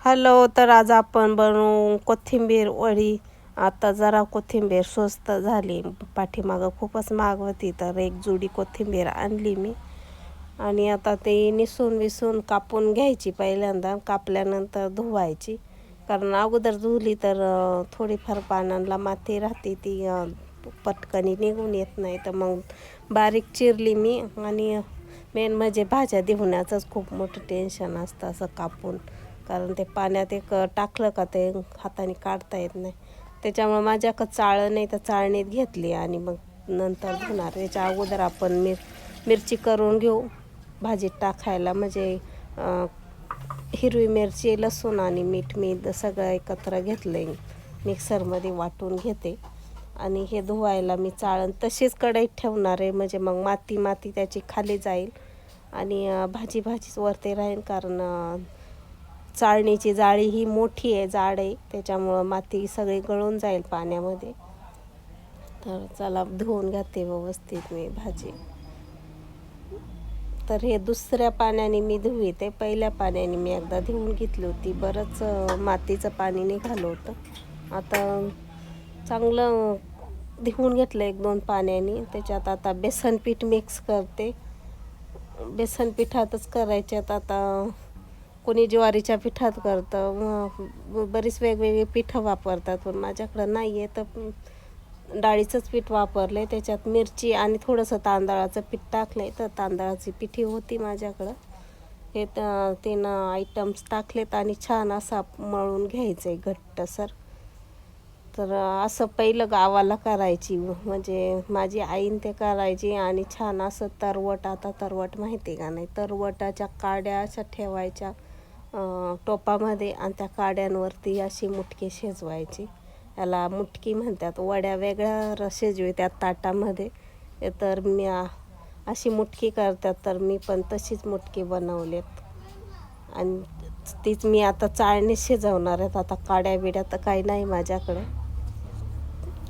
Hello तर आज आपण बनवू कोथिंबीर वडी. आता जरा कोथिंबीर स्वस्त झाली. पाठीमागं खूपच महाग होती तर एक जुडी कोथिंबीर आणली मी. आणि आता ते निसून विसून कापून घ्यायची पहिल्यांदा. कापल्यानंतर धुवायची. कारण अगोदर धुवली तर थोडीफार पानांना माती राहते ती पटकन पटकनी निघून येत नाही. तर मग बारीक चिरली मी. आणि मेन म्हणजे भाज्या धुवण्याचंच खूप मोठं टेन्शन असतं असं कापून. कारण ते पाण्यात एक टाकलं का ते हाताने काढता येत नाही. त्याच्यामुळे माझ्याकडं चाळण नाही तर चाळणीत घेतली आणि मग नंतर धुणार. त्याच्या अगोदर आपण मिर मिरची करून घेऊ भाजीत टाकायला. म्हणजे हिरवी मिरची लसूण आणि मीठ मी सगळं एकत्र घेतलं आहे मिक्सरमध्ये वाटून घेते. आणि हे धुवायला मी चाळण तशीच कढईत ठेवणार आहे. म्हणजे मग माती माती त्याची खाली जाईल. आणि भाजी भाजीच वरती राहील कारण चाळणीची जाळी ही मोठी आहे जाड आहे. त्याच्यामुळं माती सगळी गळून जाईल पाण्यामध्ये. तर चला धुवून घाते व्यवस्थित मी भाजी. तर हे दुसऱ्या पाण्याने मी धुवी ते पहिल्या पाण्याने मी एकदा धुवून घेतली होती. बरंच मातीचं पाणी निघालं होतं. आता चांगलं धुवून घेतलं एक दोन पाण्याने. त्याच्यात आता बेसन पीठ मिक्स करते. बेसन पिठातच करायच्यात आता. कोणी ज्वारीच्या पिठात करतं बरीच वेगवेगळी पिठं वापरतात पण माझ्याकडं नाही आहे तर डाळीचंच पीठ वापरले त्याच्यात मिरची आणि थोडंसं तांदळाचं पीठ टाकले तर तांदळाची पिठी होती माझ्याकडं. हे त- तीन आयटम्स टाकलेत आणि छान असा मळून घ्यायचं आहे घट्टसर. तर असं पहिलं गावाला करायची. म्हणजे माझी आईन ते करायची आणि छान असं तरवट आता तरवट माहिती का नाही? तरवटाच्या काड्या अशा ठेवायच्या. टोपामध्ये आणि त्या काड्यांवरती अशी मुटकी शिजवायची. याला मुटकी म्हणतात. वड्या वेगळ्या र- शिजवितात ताटामध्ये. तर मी अशी मुटकी करतात तर मी पण तशीच मुटकी बनवलेत. आणि तीच मी आता चाळणी शिजवणार आहेत. आता काड्या बिड्या तर काही नाही माझ्याकडं.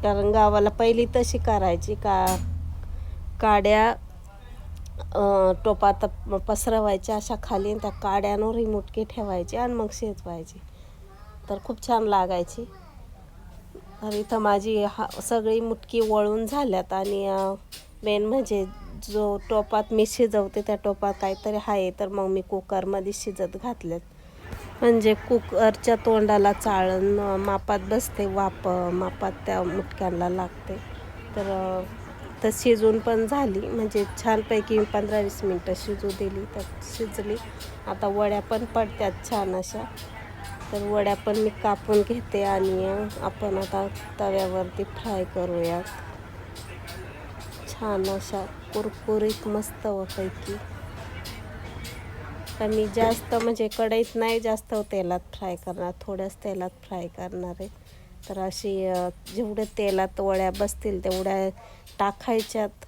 कारण गावाला पहिली तशी करायची का काड्या टोपा टोपात पसरवायच्या अशा खाली आणि त्या काड्यांवरही मुटकी ठेवायची आणि मग शिजवायची. तर खूप छान लागायची. तर इथं माझी हा सगळी मुटकी वळून झाल्यात आणि मेन म्हणजे जो टोपात मी शिजवते त्या टोपात काहीतरी आहे तर मग मी कुकरमध्ये शिजत घातल्यात. म्हणजे कुकरच्या तोंडाला चाळण मापात बसते वाप मापात त्या मुटक्यांना लागते. तर तर शिजून पण झाली. म्हणजे छानपैकी पंधरा वीस मिनटं शिजू दिली तर शिजली. आता वड्या पण पडतात छान अशा. तर वड्या पण मी कापून घेते आणि आपण आता तव्यावरती फ्राय करूयात. छान अशा कुरकुरीत मस्त पैकी. मी जास्त म्हणजे कढईत नाही जास्त तेलात फ्राय करणार थोड्याच तेलात फ्राय करणार आहे. तर अशी अं, जेवढे तेलात वड्या बसतील तेवढ्या टाकायच्यात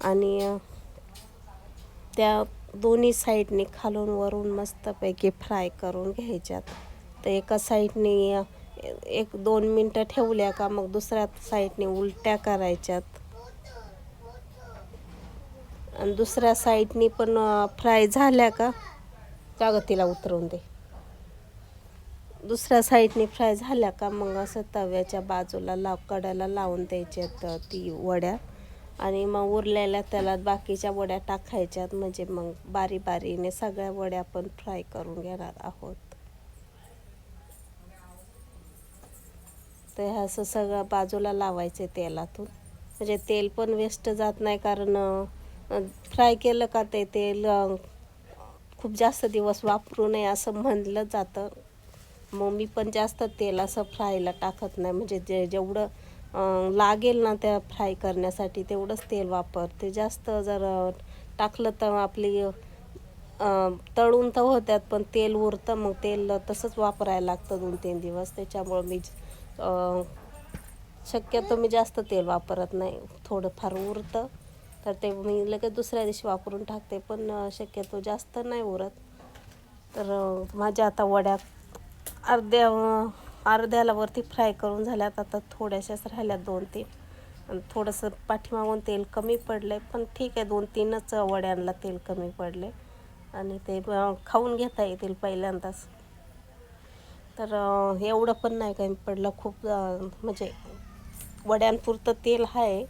आणि त्या दोन्ही साईडने खालून वरून मस्तपैकी फ्राय करून घ्यायच्यात. तर एका साईडने एक दोन मिनटं ठेवल्या का मग दुसऱ्या साईडने उलट्या करायच्यात. आणि दुसऱ्या साईडनी पण फ्राय झाल्या का? जागतीला उतरवून दे. दुसऱ्या साईडने फ्राय झाल्या का मग असं तव्याच्या बाजूला लाव कड्याला लावून द्यायच्यात ती वड्या. आणि मग उरलेल्या त्याला बाकीच्या वड्या टाकायच्यात म्हणजे मग बारी बारीने सगळ्या वड्या आपण फ्राय करून घेणार आहोत. तर हे असं सगळं बाजूला लावायचे तेलातून. म्हणजे तेल पण वेस्ट जात नाही कारण फ्राय केलं का ते तेल खूप जास्त दिवस वापरू नये असं म्हणलं जातं. मग मी पण जास्त तेल असं फ्रायला टाकत नाही. म्हणजे जे जेवढं लागेल ना त्या फ्राय करण्यासाठी तेवढंच तेल वापरते. जास्त जर टाकलं तर आपली तळून तर होत्यात पण तेल उरतं मग तेल तसंच वापरायला लागतं दोन तीन दिवस. त्याच्यामुळं मी शक्यतो मी जास्त तेल वापरत नाही. थोडंफार उरतं तर ते मी लगेच दुसऱ्या दिवशी वापरून टाकते. पण शक्यतो जास्त नाही उरत. तर माझ्या आता वड्या अर्ध्या अर्ध्याला वरती फ्राय करून झाल्यात. आता थोड्याशाच राहिल्यात दोन तीन. आणि थोडंसं पाठीमागून तेल कमी पडलं आहे पण ठीक आहे दोन तीनच वड्यांना तेल कमी पडले आणि ते खाऊन घेता येतील पहिल्यांदाच. तर एवढं पण नाही कमी पडलं. खूप म्हणजे वड्यांपुरतं तेल आहे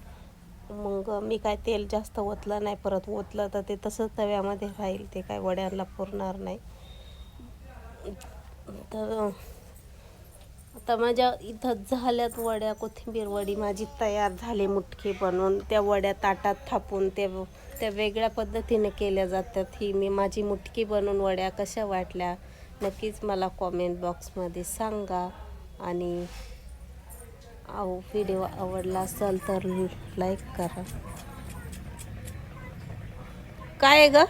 मग मी काय तेल जास्त ओतलं नाही परत ओतलं तर ते तसंच तव्यामध्ये राहील ते काय वड्यांना पुरणार नाही. तर आता माझ्या इथं झाल्यात वड्या कोथिंबीर वडी माझी तयार झाली मुटकी बनवून. त्या वड्या ताटात थापून त्या त्या वेगळ्या पद्धतीने केल्या जातात. ही मी माझी मुटकी बनवून वड्या कशा वाटल्या नक्कीच मला कॉमेंट बॉक्समध्ये सांगा. आणि आव व्हिडिओ आवडला असेल तर लाईक करा. काय आहे ग?